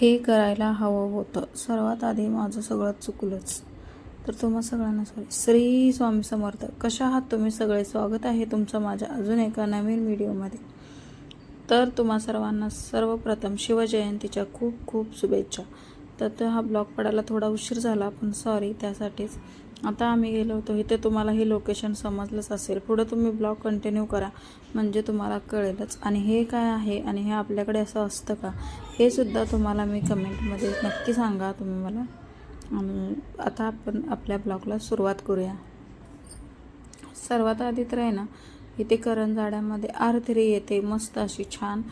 हे करायला हवं होतं. सर्वात आधी माझं सगळं चुकलंच. तर तुम्हा सगळ्यांना सॉरी श्री स्वामी समर्थ कशा आहात तुम्ही सगळे? स्वागत आहे तुमचं माझ्या अजून एका नवीन व्हिडिओमध्ये. तर तुम्हा सर्वांना सर्वप्रथम शिवजयंतीच्या खूप खूप शुभेच्छा. तर तो हा ब्लॉग पडायला थोडा उशीर झाला पण सॉरी त्यासाठीच. आता आम्ही गेलो होतो. इथे तुम्हाला हे लोकेशन समजलंच असेल. पुढं तुम्ही ब्लॉग कंटिन्यू करा. म्हणजे तुम्हाला कळेलच. आणि हे काय आहे? आणि हे आपल्याकडे असं असतं का? हे सुद्धा तुम्हाला मी कमेंटमध्ये नक्की सांगा. तुम्ही मला आणि आता आपण आपल्या ब्लॉगला सुरुवात करूया. सर्वात आधी तर आहे ना इथे करंजाड्यामध्ये आरथरी येते. मस्त अशी छान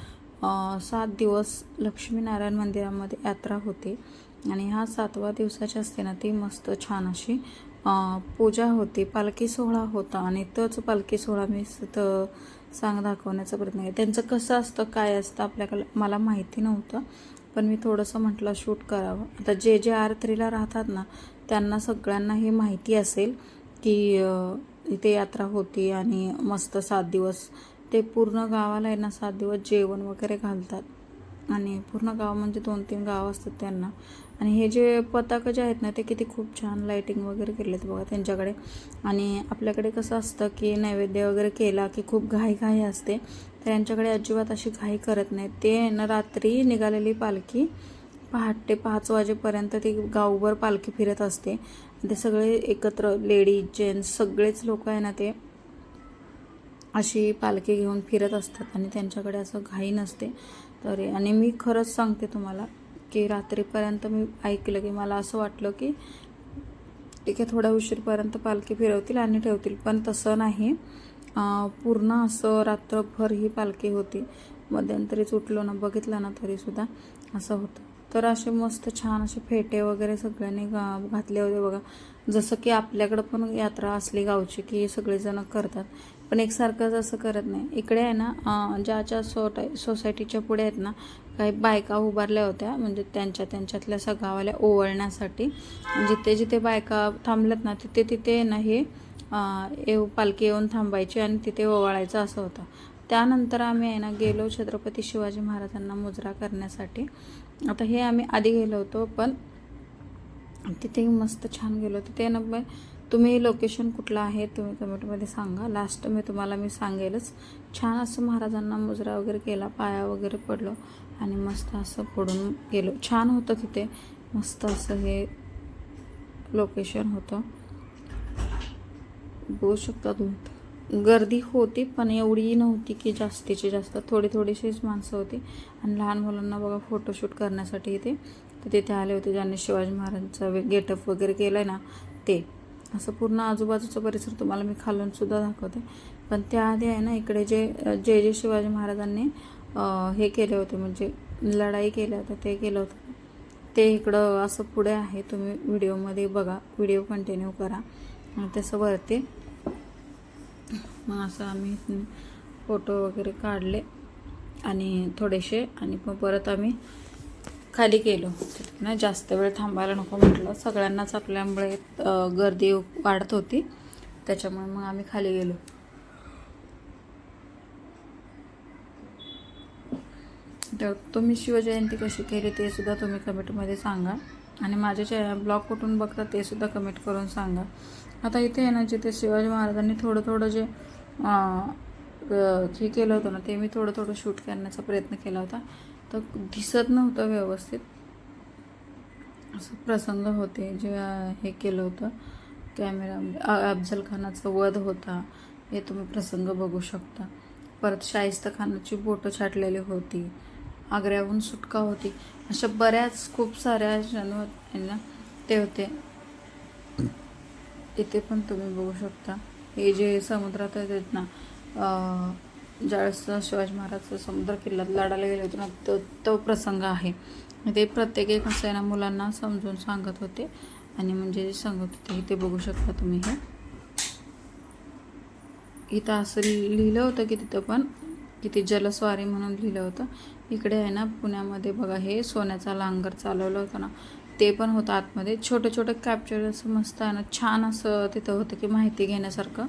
सात दिवस लक्ष्मीनारायण मंदिरामध्ये यात्रा होते. आणि हा सातवा दिवसाची असते ना ती मस्त छान अशी पूजा होती. पालखी सोहळा होता आणि तोच पालखी सोहळा मी तिथं सांग दाखवण्याचा प्रयत्न केला. त्यांचं कसं असतं काय असतं आपल्याकडे मला माहिती नव्हतं पण मी थोडंसं म्हटलं शूट करावं. आता जे जे आरत्रीला राहतात ना त्यांना सगळ्यांना हे माहिती असेल की इथे यात्रा होती आणि मस्त सात दिवस ते पूर्ण गावाला आहे ना सात दिवस जेवण वगैरे घालतात. आणि पूर्ण गाव म्हणजे दोन तीन गाव असतात त्यांना. आणि हे जे पताकं जे आहेत ना ते किती खूप छान लाईटिंग वगैरे केलेत बघा त्यांच्याकडे. आणि आपल्याकडे कसं असतं की नैवेद्य वगैरे केला की खूप घाई घाई असते तर यांच्याकडे अजिबात अशी घाई करत नाही ते ना रात्री निघालेली पालखी पहाटे पाच वाजेपर्यंत ती गावभर पालखी फिरत असते. ते सगळे एकत्र लेडीज जेंट्स सगळेच लोक आहे ना ते अशी पालखी घेऊन फिरत असतात आणि त्यांच्याकडे असं घाई नसते. तर. आणि मी खरंच सांगते तुम्हाला की रात्रीपर्यंत मी ऐकलं की मला असं वाटलं की ठीक आहे थोड्या उशीरपर्यंत पालखी फिरवतील आणि ठेवतील. पण तसं नाही. पूर्ण असं रात्रभर ही पालखी होती. मध्यंतरीच उठलो ना बघितलं ना तरीसुद्धा असं होतं. तर असे मस्त छान असे फेटे वगैरे सगळ्यांनी गा घातले होते बघा. जसं की आपल्याकडं पण यात्रा असली गावची की सगळेजण करतात. पण एकसारखंच असं करत नाही. इकडे आहे ना ज्या ज्याच्या सोटा सोसायटीच्या पुढे आहेत ना काही बायका उभारल्या होत्या. म्हणजे त्यांच्या त्यांच्यातल्या सगावाल्या ओवळण्यासाठी. म्हणजे जिथे जिथे बायका थांबल्यात ना तिथे तिथे ना हे येऊ पालखी येऊन थांबायची आणि तिथे ओवाळायचं असं होतं. त्यानंतर आम्ही आहे ना गेलो छत्रपती शिवाजी महाराजांना मुजरा करण्यासाठी. आता हे आम्ही आधी गेलो होतो पण तिथे मस्त छान गेलो तिथे ना मग तुम्ही लोकेशन कुठलं आहे तुम्ही कमेंटमध्ये सांगा. लास्ट मी तुम्हाला मी सांगेलच. छान असं महाराजांना मुजरा वगैरे केला पाया वगैरे पडलो आणि मस्त असं पडून गेलो. छान होतं तिथे. मस्त असं हे लोकेशन होतं. बघू शकता तुम्ही. गर्दी होती पण एवढी नव्हती की जास्तीची जास्त. थोडी थोडीशीच माणसं होती. आणि लहान मुलांना बघा फोटोशूट करण्यासाठी इथे. तर तिथे आले होते ज्यांनी शिवाजी महाराजांचा गेटअप वगैरे केलं आहे ना ते. असं पूर्ण आजूबाजूचा परिसर तुम्हाला मी खालून सुद्धा दाखवते. पण त्याआधी आहे ना इकडे जे जे जे शिवाजी महाराजांनी हे केले होते म्हणजे लढाई केल्या होत्या ते केलं होतं. ते इकडं असं पुढे आहे तुम्ही व्हिडिओमध्ये बघा. व्हिडिओ कंटिन्यू करा. तसं वरती मग असं आम्ही फोटो वगैरे काढले आणि थोडेसे आणि मग परत आम्ही खाली गेलो. ना जास्त वेळ थांबायला नको म्हटलं. सगळ्यांनाच आपल्यामुळे गर्दी वाढत होती. त्याच्यामुळे मग आम्ही खाली गेलो. तर तुम्ही शिवजयंती कशी केली ते सुद्धा तुम्ही कमेंटमध्ये सांगा. आणि माझे जे ब्लॉग कुठून बघता ते सुद्धा कमेंट करून सांगा. आता इथे आहे ना जिथे शिवाजी महाराजांनी थोडं थोडं जे जे हे केलं होतं ना ते मी थोडं थोडं शूट करण्याचा प्रयत्न केला होता. तर दिसत नव्हतं व्यवस्थित. असं प्रसंग होते जे हे केलं होतं. कॅमेरामध्ये अफजल खानाचा वध होता. हे तुम्ही प्रसंग बघू शकता. परत शाहिस्त खानाची बोटं छाटलेली होती. आग्र्याहून सुटका होती. अशा बऱ्याच खूप साऱ्या क्षण ते होते. इथे पण तुम्ही बघू शकता. हे जे समुद्रात आहेत ना ज्यावेळेस शिवाजी महाराज समुद्र किल्ल्यात लढायला गेले होते ना तो तो प्रसंग आहे. ते प्रत्येक एक असं ना मुलांना समजून सांगत होते आणि म्हणजे जे सांगत होते ते बघू शकता तुम्ही हे. इथं असं लिहिलं होतं की तिथं पण की जलस्वारी म्हणून लिहिलं होतं. इकडे आहे ना पुण्यामध्ये बघा हे सोन्याचा लांगर चालवलं होतं ना. ते पण होतं आतमध्ये. छोटं छोटं कॅप्चर असं मस्त आहे ना छान असं तिथं होतं की माहिती घेण्यासारखं.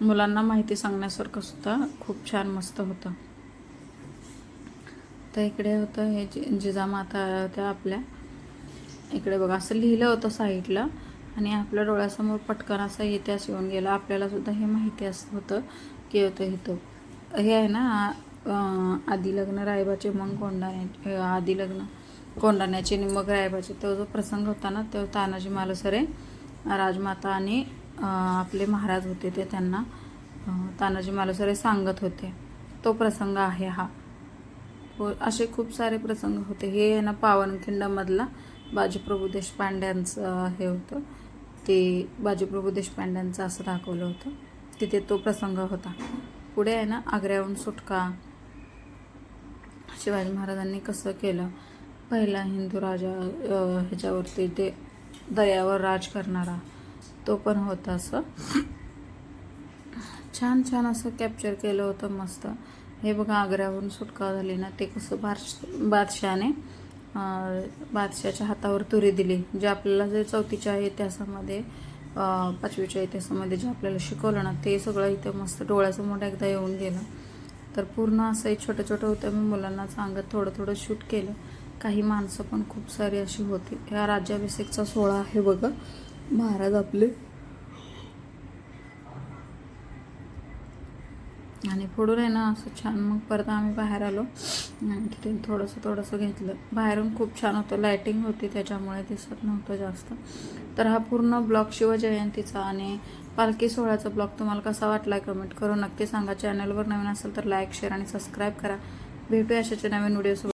मुलांना माहिती सांगण्यासारखं सुद्धा खूप छान मस्त होतं. तर इकडे होतं हे जि जिजामाता होत्या आपल्या. इकडे बघा असं लिहिलं होतं साईडला. आणि आपल्या डोळ्यासमोर पटकन असा इतिहास येऊन गेला. आपल्यालासुद्धा हे माहिती असं होतं की होतं इथं हे आहे ना आधी लग्न रायबाचे मग कोंडा आधी लग्न कोंडाण्याचे आणि मग रायबाचे. तो जो प्रसंग होता ना तो तानाजी मालुसरे राजमाता आणि आपले महाराज होते ते त्यांना तानाजी मालुसरे सांगत होते. तो प्रसंग आहे हा. हो, असे खूप सारे प्रसंग होते. हे आहे ना पावनखिंडमधला बाजीप्रभू देशपांड्यांचं हे होतं. ते बाजीप्रभू देशपांड्यांचं असं दाखवलं होतं. तिथे तो प्रसंग होता. पुढे आहे ना आग्र्याहून सुटका. शिवाजी महाराजांनी कसं केलं? पहिला हिंदू राजा ह्याच्यावरती ते दर्यावर राज करणारा तो पण होता असं. छान छान असं कॅप्चर केलं होतं मस्त. हे बघा आग्र्याहून सुटका झाली ना ते कसं बादश बादशाने बादशाच्या हातावर तुरी दिली जे आपल्याला जे चौथीच्या इतिहासामध्ये पाचवीच्या इतिहासामध्ये जे आपल्याला शिकवलं ना ते सगळं इथं मस्त डोळ्यासमोर एकदा येऊन गेलं. तर पूर्ण असं एक छोटं छोटं होतं मी मुलांना सांगत थोडं थोडं शूट केलं. काही माणसं पण खूप सारी अशी होती. ह्या राज्याभिषेकचा सोहळा आहे बघा. महाराज आपले. आणि पुढून आहे ना असं छान मग परत आम्ही बाहेर आलो. आणि तिथे थोडंसं थोडंसं घेतलं. बाहेरून खूप छान होतं. लायटिंग होती त्याच्यामुळे दिसत नव्हतं जास्त. तर हा पूर्ण ब्लॉग शिवजयंतीचा आणि पालखी सोहळ्याचा ब्लॉग तुम्हाला कसा वाटला कमेंट करून नक्की सांगा. चॅनलवर नवीन असेल तर लाईक शेअर आणि सबस्क्राईब करा. भेटूया अशाच्या नवीन व्हिडिओ